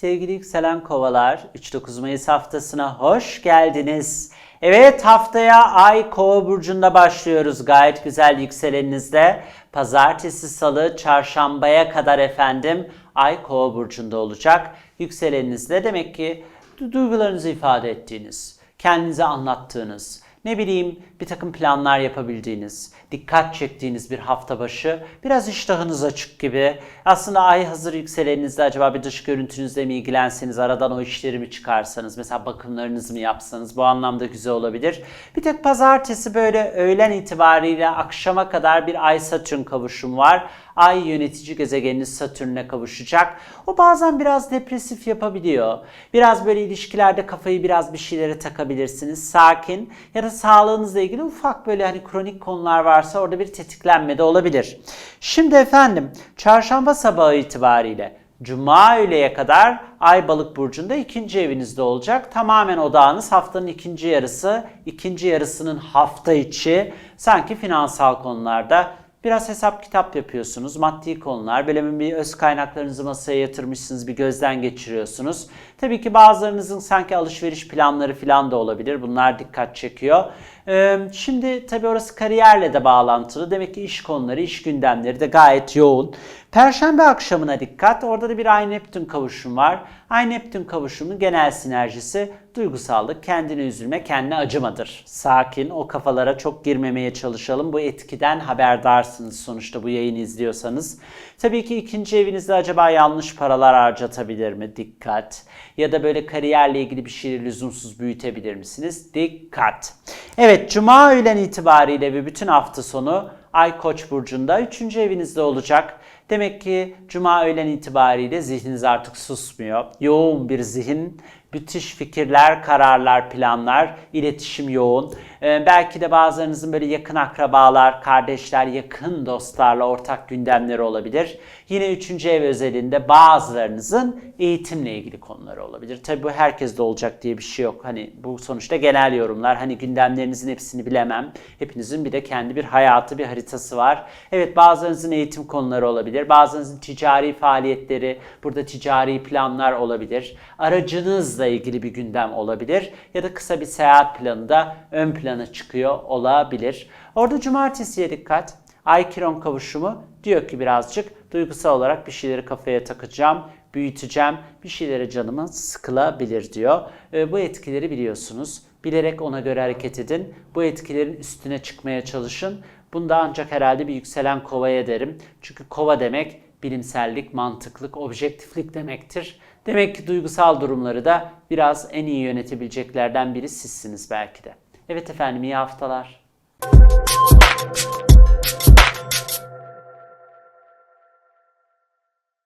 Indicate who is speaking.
Speaker 1: Sevgili yükselen kovalar, 3-9 Mayıs haftasına hoş geldiniz. Evet haftaya Ay Kova burcunda başlıyoruz gayet güzel yükseleninizde. Pazartesi, salı, çarşambaya kadar efendim Ay Kova burcunda olacak. Yükseleninizde demek ki du- duygularınızı ifade ettiğiniz, kendinize anlattığınız, ne bileyim bir takım planlar yapabildiğiniz, dikkat çektiğiniz bir hafta başı, biraz iştahınız açık gibi. Aslında ay hazır yükselenizde acaba bir dış görüntünüzle mi ilgilenseniz, aradan o işleri mi çıkarsanız, mesela bakımlarınızı mı yapsanız bu anlamda güzel olabilir. Bir tek pazartesi böyle öğlen itibariyle akşama kadar bir ay satürn kavuşum var. Ay yönetici gezegeniniz Satürn'e kavuşacak. O bazen biraz depresif yapabiliyor. Biraz böyle ilişkilerde kafayı biraz bir şeylere takabilirsiniz. Sakin ya da sağlığınızla ilgili ufak böyle hani kronik konular varsa orada bir tetiklenme de olabilir. Şimdi efendim çarşamba sabahı itibariyle Cuma öğleye kadar Ay Balık burcunda ikinci evinizde olacak. Tamamen odağınız haftanın ikinci yarısı, ikinci yarısının hafta içi sanki finansal konularda Biraz hesap kitap yapıyorsunuz. Maddi konular. Böyle bir öz kaynaklarınızı masaya yatırmışsınız. Bir gözden geçiriyorsunuz. Tabii ki bazılarınızın sanki alışveriş planları falan da olabilir. Bunlar dikkat çekiyor. Şimdi tabii orası kariyerle de bağlantılı. Demek ki iş konuları, iş gündemleri de gayet yoğun. Perşembe akşamına dikkat. Orada da bir Ay Neptün kavuşum var. Ay Neptün kavuşumunun genel sinerjisi duygusallık, kendine üzülme, kendine acımadır. Sakin, o kafalara çok girmemeye çalışalım. Bu etkiden haberdarsınız sonuçta bu yayını izliyorsanız. Tabii ki ikinci evinizde acaba yanlış paralar harcatabilir mi? Dikkat. Ya da böyle kariyerle ilgili bir şeyi lüzumsuz büyütebilir misiniz? Dikkat. Evet, Cuma öğlen itibariyle ve bütün hafta sonu Ay Koç burcunda 3. evinizde olacak. Demek ki cuma öğlen itibariyle zihniniz artık susmuyor. Yoğun bir zihin, müthiş fikirler, kararlar, planlar, iletişim yoğun. Ee, belki de bazılarınızın böyle yakın akrabalar, kardeşler, yakın dostlarla ortak gündemleri olabilir. Yine 3. ev özelinde bazılarınızın eğitimle ilgili konuları olabilir. Tabii bu herkeste olacak diye bir şey yok. Hani bu sonuçta genel yorumlar. Hani gündemlerinizin hepsini bilemem. Hepinizin bir de kendi bir hayatı, bir haritası var. Evet bazılarınızın eğitim konuları olabilir. Bazılarınızın ticari faaliyetleri, burada ticari planlar olabilir. Aracınızla ilgili bir gündem olabilir. Ya da kısa bir seyahat planı da ön plana çıkıyor olabilir. Orada cumartesiye dikkat. Ay Kiron kavuşumu diyor ki birazcık duygusal olarak bir şeyleri kafaya takacağım, büyüteceğim, bir şeylere canımın sıkılabilir diyor. E, bu etkileri biliyorsunuz. Bilerek ona göre hareket edin. Bu etkilerin üstüne çıkmaya çalışın. Bunda ancak herhalde bir yükselen kovaya derim. Çünkü kova demek bilimsellik, mantıklık, objektiflik demektir. Demek ki duygusal durumları da biraz en iyi yönetebileceklerden biri sizsiniz belki de. Evet efendim iyi haftalar.